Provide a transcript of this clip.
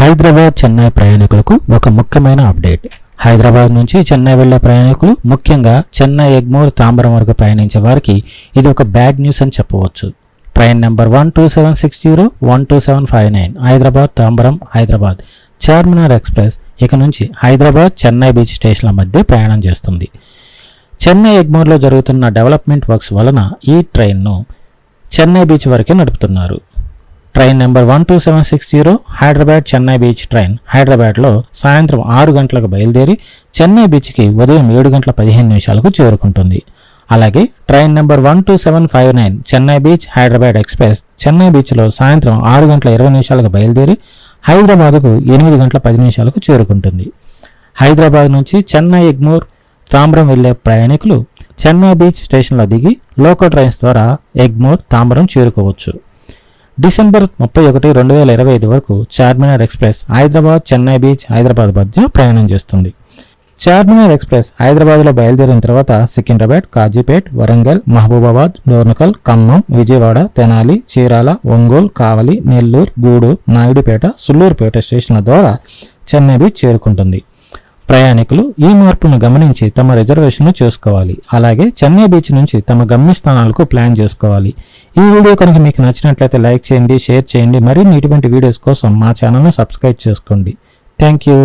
హైదరాబాద్ చెన్నై ప్రయాణికులకు ఒక ముఖ్యమైన అప్డేట్. హైదరాబాద్ నుంచి చెన్నై వెళ్ళే ప్రయాణికులు ముఖ్యంగా చెన్నై ఎగ్మోర్ తాంబరం వరకు ప్రయాణించే వారికి ఇది ఒక బ్యాడ్ న్యూస్ అని చెప్పవచ్చు. Train number one two seven six zero one two seven five nine Hyderabad Tambaram Hyderabad. Charminar express ఇక నుంచి హైదరాబాద్ చెన్నై బీచ్ స్టేషన్ల మధ్య ప్రయాణం చేస్తుంది. చెన్నై ఎగ్మోర్లో జరుగుతున్న డెవలప్మెంట్ వర్క్స్ వలన ఈ ట్రైన్ను చెన్నై బీచ్ వరకే నడుపుతున్నారు. Train number one two seven six zero Hyderabad Chennai beach train. హైదరాబాద్లో సాయంత్రం ఆరు గంటలకు బయలుదేరి చెన్నై బీచ్కి ఉదయం ఏడు గంటల పదిహేను నిమిషాలకు చేరుకుంటుంది. అలాగే train number one two seven five nine Chennai beach Hyderabad express Chennai బీచ్లో సాయంత్రం ఆరు గంటల ఇరవై నిమిషాలకు బయలుదేరి హైదరాబాద్కు ఎనిమిది గంటల పది నిమిషాలకు చేరుకుంటుంది. హైదరాబాద్ నుంచి చెన్నై ఎగ్మూర్ తాంబరం వెళ్ళే ప్రయాణికులు చెన్నై బీచ్ స్టేషన్లో దిగి లోకల్ ట్రైన్స్ ద్వారా ఎగ్మోర్ తాంబరం చేరుకోవచ్చు. డిసెంబర్ ముప్పై ఒకటి రెండు వేల ఇరవై ఐదు వరకు చార్మినార్ ఎక్స్ప్రెస్ హైదరాబాద్ చెన్నై బీచ్ హైదరాబాద్ మధ్య ప్రయాణం చేస్తుంది. చార్మినార్ ఎక్స్ప్రెస్ హైదరాబాద్లో బయలుదేరిన తర్వాత సికింద్రాబాద్ కాజీపేట్ వరంగల్ మహబూబాబాద్ డోర్నకల్ ఖమ్మం విజయవాడ తెనాలి చీరాల ఒంగోలు కావలి నెల్లూరు గూడూరు నాయుడుపేట సుల్లూరుపేట స్టేషన్ల ద్వారా చెన్నై బీచ్ చేరుకుంటుంది. ప్రయాణికులు ఈ మార్పును గమనించి తమ రిజర్వేషన్ను చేసుకోవాలి. అలాగే చెన్నై బీచ్ నుంచి తమ గమ్యస్థానాలకు ప్లాన్ చేసుకోవాలి. ఈ వీడియో కనుక మీకు నచ్చినట్లయితే లైక్ చేయండి షేర్ చేయండి. మరిన్ని ఇటువంటి వీడియోస్ కోసం మా ఛానల్ను సబ్స్క్రైబ్ చేసుకోండి. Thank you.